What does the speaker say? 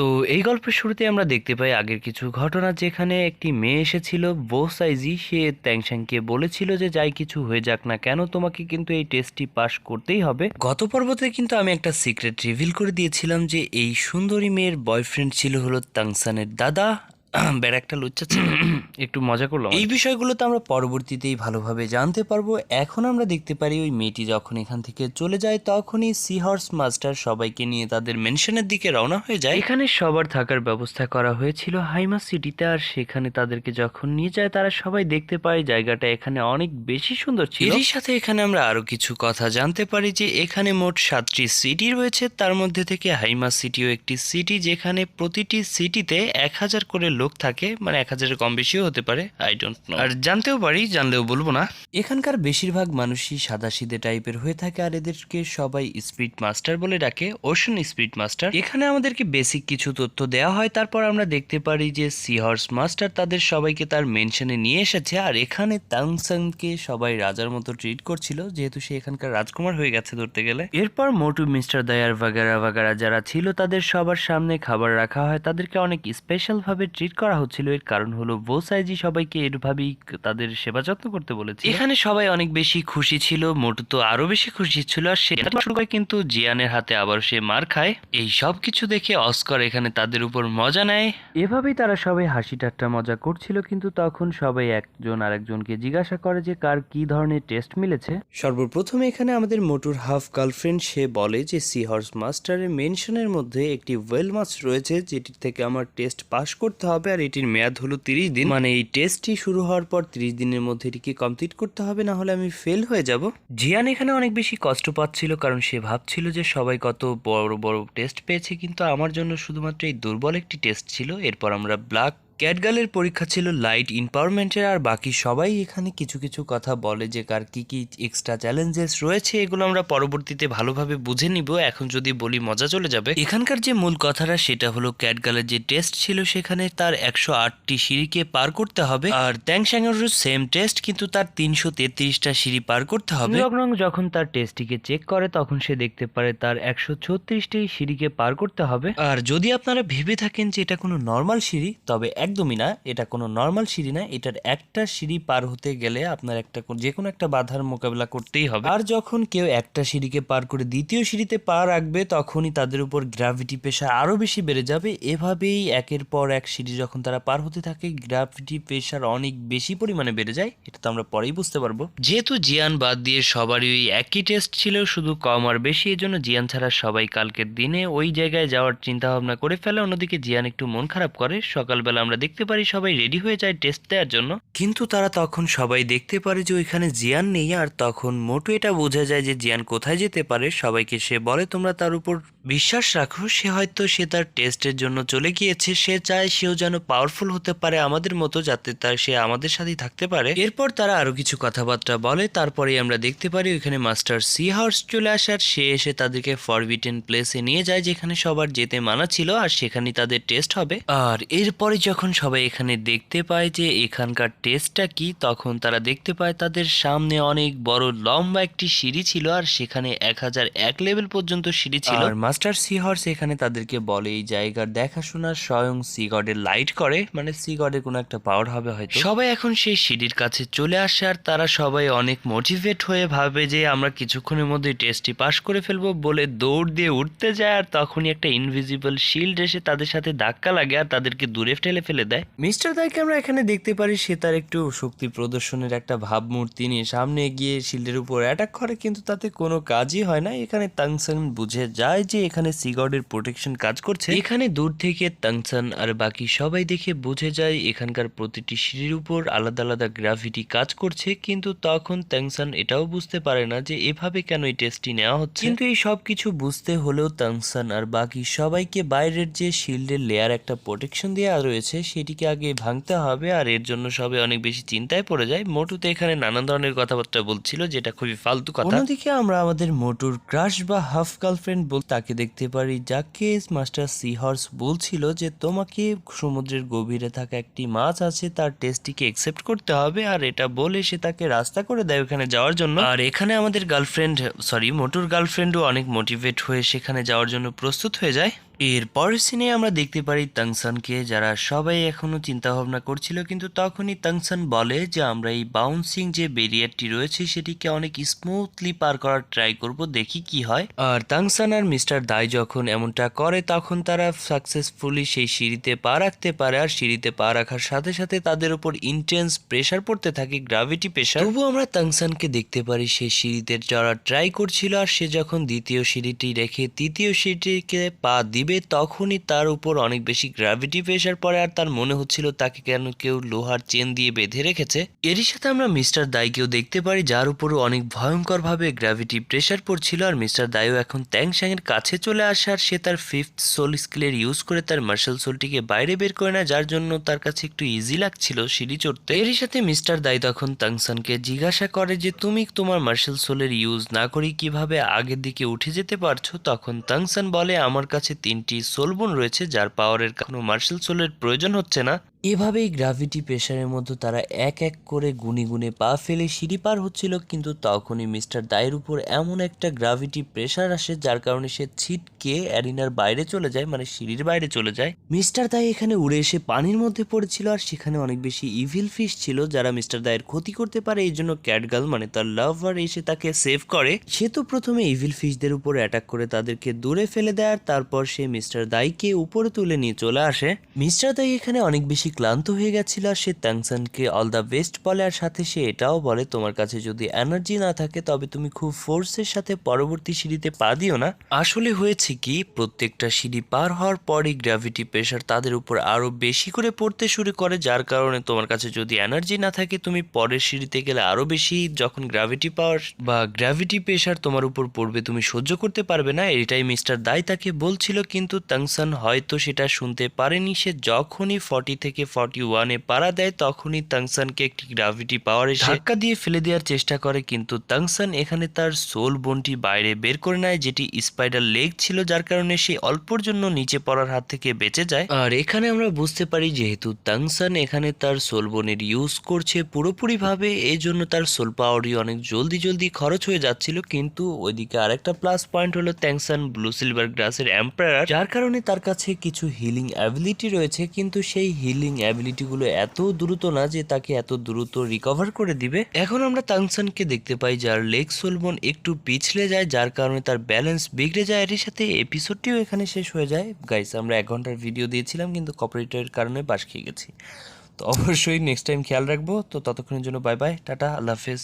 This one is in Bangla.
তো এই গল্পের শুরুতে আমরা দেখতে পাই আগের কিছু ঘটনা যেখানে একটি মেয়ে এসেছিল বো সাইজি। সে ত্যাংশ্যাংকে বলেছিল যে, যাই কিছু হয়ে যাক না কেন, তোমাকে কিন্তু এই টেস্টটি পাস করতেই হবে। গত পর্বতে কিন্তু আমি একটা সিক্রেট রিভিল করে দিয়েছিলাম যে, এই সুন্দরী মেয়ের বয়ফ্রেন্ড ছিল হলো তাংসানের দাদা বেড়া একটা লুচ্চা একটু মজা করলাম। এই বিষয়গুলো তো আমরা পরবর্তীতেই ভালোভাবে জানতে পারব। এখন আমরা দেখতে পারি ওই মেয়েটি যখন এখান থেকে চলে যায় তখনই সি হর্স মাস্টার সবাইকে নিয়ে তাদের মেনশনের দিকে রওনা হয়ে যায়। এখানে সবার থাকার ব্যবস্থা করা হয়েছিল হাইমা সিটিতে আর সেখানে তাদেরকে যখন নিয়ে যায় তারা সবাই দেখতে পায় জায়গাটা এখানে অনেক বেশি সুন্দর ছিল। এরই সাথে এখানে আমরা আরও কিছু কথা জানতে পারি যে এখানে মোট সাতটি সিটি রয়েছে। তার মধ্যে থেকে হাইমা সিটিও একটি সিটি যেখানে প্রতিটি সিটিতে এক হাজার করে লোক থাকে মানে এক হাজারের কম বেশিও হতে পারে। আই ডোন্ট নো আর জানতেও পারি জানলেও বলব না। এখানকার বেশিরভাগ মানুষই সাদা সিদে টাইপের হয়ে থাকে আর এদেরকে সবাই স্পিড মাস্টার বলে ডাকে ওশন স্পিড মাস্টার এখানে আমাদেরকে বেসিক কিছু তথ্য দেওয়া হয় তারপর আমরা দেখতে পারি যে সিহর্স মাস্টার তাদের সবাইকে তার মেনশনে নিয়ে এসেছে আর এখানে তাংসাংকে সবাই রাজার মতো ট্রিট করছিল যেহেতু সে এখানকার রাজকুমার হয়ে গেছে ধরতে গেলে। এরপর মোটু মিস্টার দয়ার ভাগারা ভাগারা যারা ছিল তাদের সবার সামনে খাবার রাখা হয় তাদেরকে অনেক স্পেশাল ভাবে ট্রিট করা হচ্ছিল। এর কারণ হলো বোসাইজি সবাইকে এরভাবেই তাদের সেবা যত্ন করতে বলেছে এখানে সবাই অনেক বেশি খুশি ছিল মোটু তো আরও বেশি খুশি ছিল আর সে শুরু করে কিন্তু জিয়ানের হাতে আবার সে মার খায়। এই সব কিছু দেখে অস্কর এখানে তাদের উপর মজা নেয়। এভাবেই তারা সবাই হাসি ঠাট্টা মজা করছিল কিন্তু তখন সবাই একজন আরেকজনকে জিজ্ঞাসা করে যে কার কি ধরনের টেস্ট মিলেছে? সর্বপ্রথমে এখানে আমাদের মোটুর হাফ গার্লফ্রেন্ড সে বলে যে সি হর্স মাস্টারের মেনশনের মধ্যে একটি ওয়েল মাছ রয়েছে যেটির থেকে আমার টেস্ট পাস করতে হবে। আর এটির মেয়াদ হলো তিরিশ দিন। মানে এই টেস্টটি শুরু হওয়ার পর তিরিশ দিনের মধ্যে এটিকে কমপ্লিট করতে হবে, না হলে আমি ফেল হয়ে যাব। জিয়ান এখানে অনেক বেশি কষ্ট পাচ্ছিল কারণ সে ভাবছিল যে সবাই কত বড় বড় টেস্ট পেয়েছে, কিন্তু আমার জন্য শুধুমাত্র এই দুর্বল একটি টেস্ট ছিল। এরপর আমরা ব্ল্যাক ক্যাটগালের পরীক্ষা ছিল লাইট ইম্পাওয়ারমেন্টের আর বাকি সবাই এখানে কিছু কিছু কথা বলে যে কার কী কী এক্সট্রা চ্যালেঞ্জেস রয়েছে এগুলো আমরা পরবর্তীতে ভালোভাবে বুঝে নিব। এখন যদি বলি মজা চলে যাবে। এখানকার যে মূল কথাটা সেটা হলো ক্যাটগালের যে টেস্ট ছিল সেখানে তার একশো আটটি সিঁড়িকে পার করতে হবে আর ট্যাং স্যাঙ্গারও সেম টেস্ট কিন্তু তার তিনশো তেত্রিশটা সিঁড়ি পার করতে হবে। রং যখন তার টেস্টটিকে চেক করে তখন সে দেখতে পারে তার একশো ছত্রিশটি সিঁড়িকে পার করতে হবে। আর যদি আপনারা ভেবে থাকেন যে এটা কোনো নর্মাল সিঁড়ি তবে একদমই না, এটা কোনো নর্মাল সিঁড়ি না, এটার একটা সিঁড়ি পার হতে গেলে আপনার একটা যে কোনো একটা বাধার মোকাবিলা করতেই হবে। আর যখন কেউ একটা সিঁড়িকে পার করে দ্বিতীয় সিঁড়িতে পা রাখবে, তখনই তাদের উপর গ্র্যাভিটি প্রেশার আরও বেশি বেড়ে যাবে। এভাবেই একের পর এক সিঁড়ি যখন তারা পার হতে থাকে গ্র্যাভিটি প্রেশার অনেক বেশি পরিমাণে বেড়ে যায়। এটা তো আমরা পরেই বুঝতে পারব। যেহেতু জিয়ান বাদ দিয়ে সবারই একই টেস্ট ছিল, শুধু কম আর বেশি এই জন্য জিয়ান ছাড়া সবাই কালকের দিনে ওই জায়গায় যাওয়ার চিন্তা ভাবনা করে ফেলে। অন্যদিকে জিয়ান একটু মন খারাপ করে। সকালবেলা আমরা দেখতে পারি সবাই রেডি হয়ে যায় টেস্ট দেওয়ার জন্য। কিন্তু তারা তখন সবাই দেখতে পারে যে ওইখানে জিয়ান নেই আর তখন মোটু এটা বোঝা যায় যে জিয়ান কোথায় যেতে পারে। সবাইকে সে বলে, তোমরা তার উপর বিশ্বাস রাখো, সে হয়তো সে তার টেস্টের জন্য চলে গিয়েছে। সে চায় সেও যেন পাওয়ারফুল হতে পারে আমাদের মতো, যাতে তার সে আমাদের সাথেই থাকতে পারে। এরপর তারা আরও কিছু কথাবার্তা বলে তারপরে আমরা দেখতে পারি ওইখানে মাস্টার সি হাউস চলে আসার সে এসে তাদেরকে ফরবিটেন প্লেসে নিয়ে যায়, যেখানে সবার যেতে মানা ছিল আর সেখানেই তাদের টেস্ট হবে। আর এরপরে যখন সবাই এখানে দেখতে পায় যে এখানকার টেস্টটা কি তখন তারা দেখতে পায় তাদের সামনে অনেক বড় লম্বা একটি সিঁড়ি ছিল আর সেখানে এক হাজার এক লেভেল পর্যন্ত সিঁড়ি ছিল। আর মাস্টার সি হর্স এখানে তাদেরকে বলে এই জায়গার দেখাশোনা স্বয়ং সি গডের লাইট করে। মানে সি গডের কোনো একটা পাওয়ার হবে হয়তো। সবাই এখন সেই সিঁড়ির কাছে চলে আসে আর তারা সবাই অনেক মোটিভেট হয়ে ভাবে যে আমরা কিছুক্ষণের মধ্যে টেস্টটি পাস করে ফেলব বলে দৌড় দিয়ে উঠতে যায় আর তখনই একটা ইনভিজিবল শিল্ড এসে তাদের সাথে ধাক্কা লাগে আর তাদেরকে দূরে ঠেলে ফেলে দেয়। মিস্টার দাইকে আমরা এখানে দেখতে পারি সে তার একটু শক্তি প্রদর্শনের একটা ভাবমূর্তি নিয়ে সামনে গিয়ে শিল্ডের উপর অ্যাটাক করে কিন্তু তাতে কোনো কাজই হয় না। এখানে তাংসান বুঝে যায় যে এখানে সিগডের প্রোটেকশন কাজ করছে। এখানে দূর থেকে তাংসান আর বাকি সবাই দেখে বুঝে যায় এখানকার প্রতিটি সিঁড়ির উপর আলাদা আলাদা গ্রাভিটি কাজ করছে কিন্তু তখন তাংসান এটাও বুঝতে পারে না যে এভাবে কেন এই টেস্টটি নেওয়া হচ্ছে। কিন্তু এই সব কিছু বুঝতে হলেও তাংসান আর বাকি সবাইকে বাইরের যে শিল্ডের লেয়ার একটা প্রোটেকশন দেওয়া রয়েছে সেটিকে আগে ভাঙতে হবে আর এর জন্য সবাই অনেক বেশি চিন্তায় পড়ে যায়। মোটুতে এখানে নানান ধরনের কথাবার্তা বলছিল, যেটা খুবই ফালতু কথা। অন্যদিকে আমরা আমাদের মোটুর ক্রাশ বা হাফ গার্লফ্রেন্ড বল তাকে দেখতে পারি যাকে মাস্টার সি হর্স বলছিল যে তোমাকে সমুদ্রের গভীরে থাকা একটি মাছ আছে, তার টেস্টটিকে একসেপ্ট করতে হবে আর এটা বলে সে তাকে রাস্তা করে দেয় ওখানে যাওয়ার জন্য। আর এখানে আমাদের গার্লফ্রেন্ড সরি মোটুর গার্লফ্রেন্ডও অনেক মোটিভেট হয়ে সেখানে যাওয়ার জন্য প্রস্তুত হয়ে যায়। এর পরের সিনে আমরা দেখতে পারি তাংসানকে, যারা সবাই এখনও চিন্তা ভাবনা করছিল, কিন্তু তখনই তাংসান বলে যে, আমরা এই বাউন্সিং যে ব্যারিয়ারটি রয়েছে, সেটিকে অনেক স্মুথলি পার করার ট্রাই করব, দেখি কি হয়। আর তাংসান আর মিস্টার দাই যখন এমনটা করে, তখন তারা সাকসেসফুলি সেই সিঁড়িতে পা রাখতে পারে, আর সিঁড়িতে পা রাখার সাথে সাথে তাদের উপর ইন্টেন্স প্রেসার পড়তে থাকে গ্রাভিটি প্রেসার তবুও আমরা তাংসানকে দেখতে পারি, সে সিঁড়িতে চড়ার ট্রাই করছিল, আর সে যখন দ্বিতীয় সিঁড়িটি রেখে তৃতীয় সিঁড়িটিকে পা দিবে তখনই তার উপর অনেক বেশি গ্র্যাভিটি প্রেশার পড়ে আর তার মনে হচ্ছিল তাকে কেন কেউ লোহার চেন দিয়ে বেঁধে রেখেছে। এরই সাথে আমরা মিস্টার দাইকেও দেখতে পারি, যার উপরও অনেক ভয়ঙ্করভাবে গ্র্যাভিটি প্রেশার পড়ছিল আর মিস্টার দাইও এখন এর কাছে চলে আসে আর সে তার ফিফথ সোল স্কিলের ইউজ করে তার মার্শাল সোলটিকে বাইরে বের করে না যার জন্য তার কাছে একটু ইজি লাগছিল সিঁড়ি চড়তে। এরই সাথে মিস্টার দাই তখন তাংসানকে জিজ্ঞাসা করে যে, তুমি তোমার মার্শাল সোলের ইউজ না করে কীভাবে আগের দিকে উঠে যেতে পারছ? তখন তাংসান বলে, আমার কাছে তিনটি সোলবোন রয়েছে যার পাওয়ারের কোনো মার্শাল সোলের প্রয়োজন হচ্ছে না। এভাবেই গ্রাভিটি প্রেশারের মধ্যে তারা এক এক করে গুনে গুনে পা ফেলে সিঁড়ি পার হচ্ছিল, কিন্তু তখনই মিস্টার দায়ের উপর এমন একটা গ্রাভিটি প্রেশার আসে যার কারণে সে ছিটকে অ্যারিনার বাইরে চলে যায় মানে সিঁড়ির বাইরে চলে যায়। মিস্টার দায় এখানে উড়ে এসে পানির মধ্যে পড়েছিল আর সেখানে অনেক বেশি ইভিল ফিশ ছিল যারা মিস্টার দায়ের ক্ষতি করতে পারে, এই জন্য ক্যাটগার্ল মানে তার লাভার এসে তাকে সেভ করে। সে তো প্রথমে ইভিল ফিশদের উপর অ্যাটাক করে তাদেরকে দূরে ফেলে দেয় আর তারপর সে মিস্টার দাইকে উপরে তুলে নিয়ে চলে আসে। মিস্টার দাই এখানে অনেক বেশি ক্লান্ত হয়ে গেছিল আর সে ট্যাংসনকে অল দ্য বেস্ট বলে আর সাথে সে এটাও বলে, তোমার কাছে যদি এনার্জি না থাকে, তবে তুমি খুব ফোর্সের সাথে পরবর্তী সিঁড়িতে পা দিও না। আসলে হয়েছে কি, প্রত্যেকটা সিঁড়ি পার হওয়ার পরই গ্র্যাভিটি প্রেশার তাদের উপর আরও বেশি করে পড়তে শুরু করে, যার কারণে তোমার কাছে যদি এনার্জি না থাকে, তুমি পরের সিঁড়িতে গেলে আরও বেশি যখন গ্র্যাভিটি পাওয়ার বা গ্র্যাভিটি প্রেশার তোমার উপর পড়বে, তুমি সহ্য করতে পারবে না, এটাই মিস্টার দাই তাকে বলছিল, কিন্তু তাংসান হয়তো সেটা শুনতে পারেনি, সে যখনই ফর্টি থেকে ফর্টি ওয়ানে পাড়া দেয় তখনই তাংসানকে একটি গ্রাভিটি পাওয়ার এসে ধাক্কা দিয়ে ফেলে দেওয়ার চেষ্টা করে কিন্তু তাংসান এখানে তার সোল বোনটি বাইরে বের করে নেয় যেটি স্পাইডার লেগ ছিল যার কারণে সে অল্পর জন্য নিচে পড়ার হাত থেকে বেঁচে যায়। আর এখানে আমরা বুঝতে পারি যেহেতু তাংসান এখানে তার সোল বোনের ইউজ করছে পুরোপুরিভাবে এই জন্য তার সোল পাওয়ারই অনেক জলদি জলদি খরচ হয়ে যাচ্ছিল কিন্তু ওইদিকে আরেকটা প্লাস পয়েন্ট হলো ট্যাংসান ব্লু সিলভার গ্রাসের এম্পায়ার যার কারণে তার কাছে কিছু হিলিং অ্যাবিলিটি রয়েছে কিন্তু সেই হিলিং অ্যাবিলিটিগুলো এত দ্রুত না যে তাকে এত দ্রুত রিকভার করে দিবে? এখন আমরা তাংসানকে দেখতে পাই যার লেগ সোলবন একটু পিছলে যায়, যার কারণে তার ব্যালেন্স বিগড়ে যায়। এর সাথে এপিসোডটিও এখানে শেষ হয়ে যায়। গাইস আমরা এক ঘণ্টার ভিডিও দিয়েছিলাম, কিন্তু কপারেটরের কারণে বাস খেয়ে গেছি। তো অবশ্যই নেক্সট টাইম খেয়াল রাখব। তো ততক্ষণের জন্য বাই বাই টাটা, আল্লাহ হাফেজ।